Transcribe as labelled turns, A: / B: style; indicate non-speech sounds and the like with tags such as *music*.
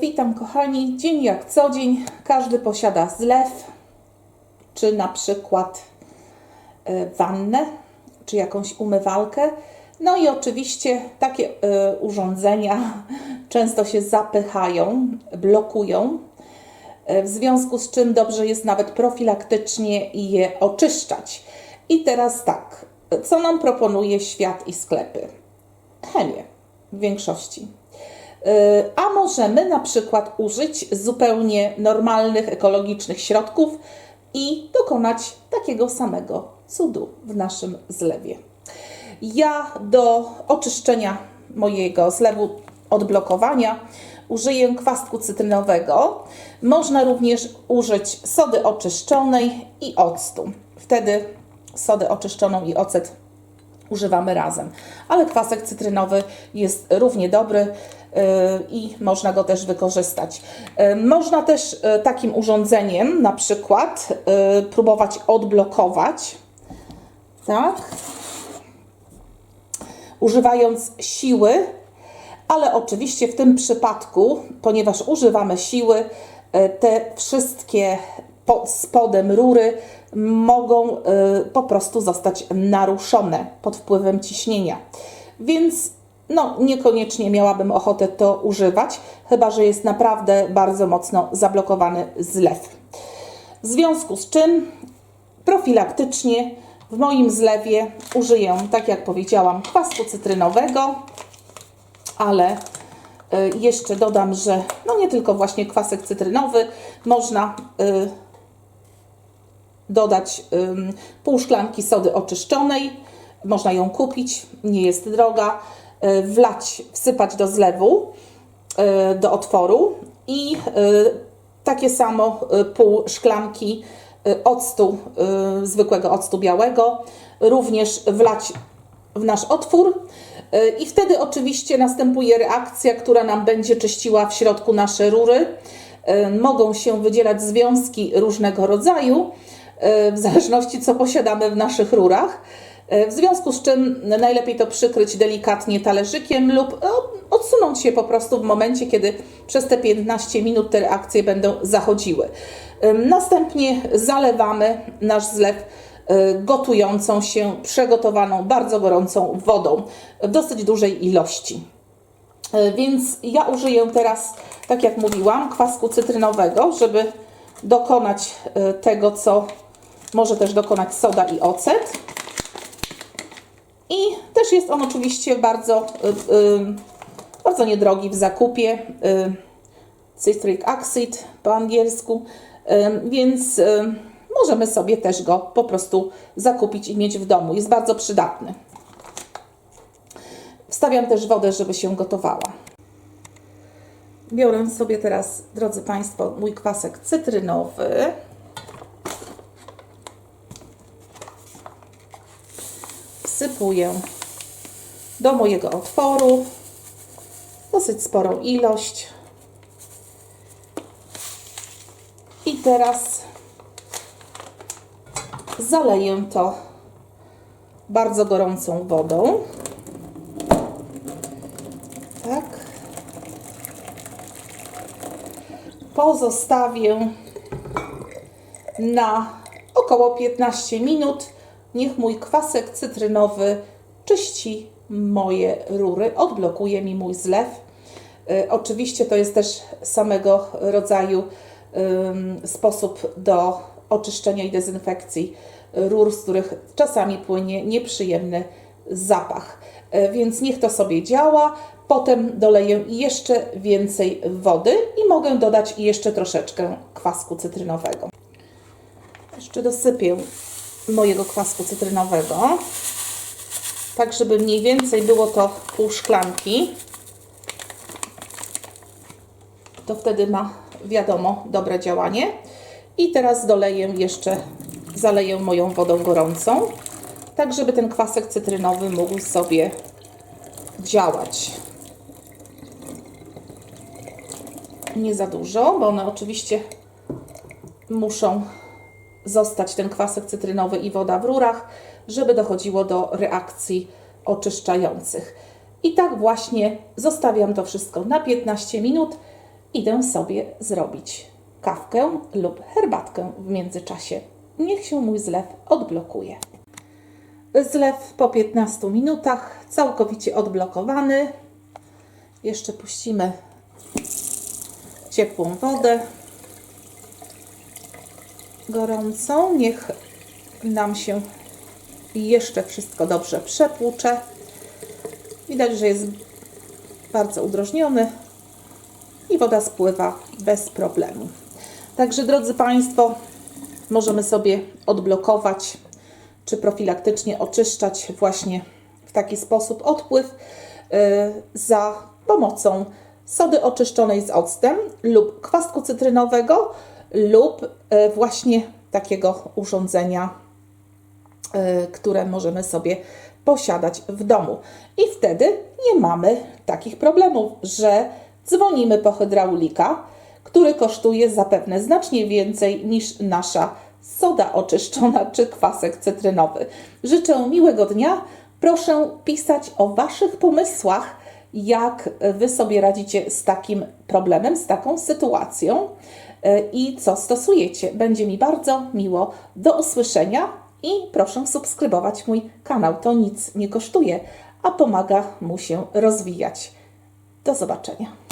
A: Witam kochani. Dzień jak co dzień. Każdy posiada zlew, czy na przykład e, wannę, czy jakąś umywalkę. No i oczywiście takie e, urządzenia *laughs* często się zapychają, blokują, e, w związku z czym dobrze jest nawet profilaktycznie je oczyszczać. I teraz tak, co nam proponuje świat i sklepy? Chemię w większości. Yy, A możemy na przykład użyć zupełnie normalnych, ekologicznych środków i dokonać takiego samego cudu w naszym zlewie. Ja do oczyszczenia mojego zlewu odblokowania użyję kwasku cytrynowego. Można również użyć sody oczyszczonej i octu. Wtedy sodę oczyszczoną i ocet używamy razem. Ale kwasek cytrynowy jest równie dobry yy, i można go też wykorzystać. Yy, Można też yy, takim urządzeniem na przykład próbować odblokować. Tak używając siły, ale oczywiście w tym przypadku, ponieważ używamy siły, te wszystkie pod spodem rury mogą e, po prostu zostać naruszone pod wpływem ciśnienia. Więc no, niekoniecznie miałabym ochotę to używać, chyba że jest naprawdę bardzo mocno zablokowany zlew. W związku z czym profilaktycznie w moim zlewie użyję, tak jak powiedziałam, kwasku cytrynowego, ale y, jeszcze dodam, że no nie tylko właśnie kwasek cytrynowy, można y, dodać pół szklanki sody oczyszczonej, można ją kupić, nie jest droga, y, wlać, wsypać do zlewu, y, do otworu i y, takie samo pół szklanki octu, zwykłego octu białego, również wlać w nasz otwór. I wtedy oczywiście następuje reakcja, która nam będzie czyściła w środku nasze rury. Mogą się wydzielać związki różnego rodzaju, w zależności co posiadamy w naszych rurach. Y, W związku z czym najlepiej to przykryć delikatnie talerzykiem lub no, odsunąć się po prostu w momencie, kiedy przez te 15 minut te reakcje będą zachodziły. Następnie zalewamy nasz zlew gotującą się, przygotowaną, bardzo gorącą wodą w dosyć dużej ilości. Więc ja użyję teraz, tak jak mówiłam, kwasku cytrynowego, żeby dokonać tego, co może też dokonać soda i ocet. I też jest on oczywiście bardzo, y, y, bardzo niedrogi w zakupie. y, Citric acid po angielsku, więc możemy sobie też go po prostu zakupić i mieć w domu. Jest bardzo przydatny. Wstawiam też wodę, żeby się gotowała. Biorę sobie teraz, drodzy Państwo, mój kwasek cytrynowy. Wsypuję do mojego otworu dosyć sporą ilość. I teraz zaleję to bardzo gorącą wodą. Tak. Pozostawię na około 15 minut. Niech mój kwasek cytrynowy czyści moje rury, odblokuje mi mój zlew. Y, Oczywiście to jest też samego rodzaju sposób do oczyszczenia i dezynfekcji rur, z których czasami płynie nieprzyjemny zapach. Y, Więc niech to sobie działa. Potem doleję jeszcze więcej wody i mogę dodać jeszcze troszeczkę kwasku cytrynowego. Jeszcze dosypię mojego kwasku cytrynowego, tak żeby mniej więcej było to pół szklanki. To wtedy ma, wiadomo, dobre działanie. I teraz doleję jeszcze, zaleję moją wodą gorącą, tak żeby ten kwasek cytrynowy mógł sobie działać. Nie za dużo, bo one oczywiście muszą zostać ten kwasek cytrynowy i woda w rurach, żeby dochodziło do reakcji oczyszczających. I tak właśnie zostawiam to wszystko na 15 minut idę sobie zrobić kawkę lub herbatkę w międzyczasie. Niech się mój zlew odblokuje. Zlew po 15 minutach, całkowicie odblokowany. Jeszcze puścimy ciepłą wodę gorącą. Niech nam się jeszcze wszystko dobrze przepłucze. Widać, że jest bardzo udrożniony i woda spływa bez problemu. Także, drodzy Państwo, możemy sobie odblokować czy profilaktycznie oczyszczać właśnie w taki sposób odpływ y, za pomocą sody oczyszczonej z octem lub kwasku cytrynowego lub y, właśnie takiego urządzenia, y, które możemy sobie posiadać w domu. I wtedy nie mamy takich problemów, że dzwonimy po hydraulika, który kosztuje zapewne znacznie więcej niż nasza soda oczyszczona czy kwasek cytrynowy. Życzę miłego dnia. Proszę pisać o Waszych pomysłach, jak Wy sobie radzicie z takim problemem, z taką sytuacją e, i co stosujecie. Będzie mi bardzo miło. Do usłyszenia i proszę subskrybować mój kanał. To nic nie kosztuje, a pomaga mu się rozwijać. Do zobaczenia.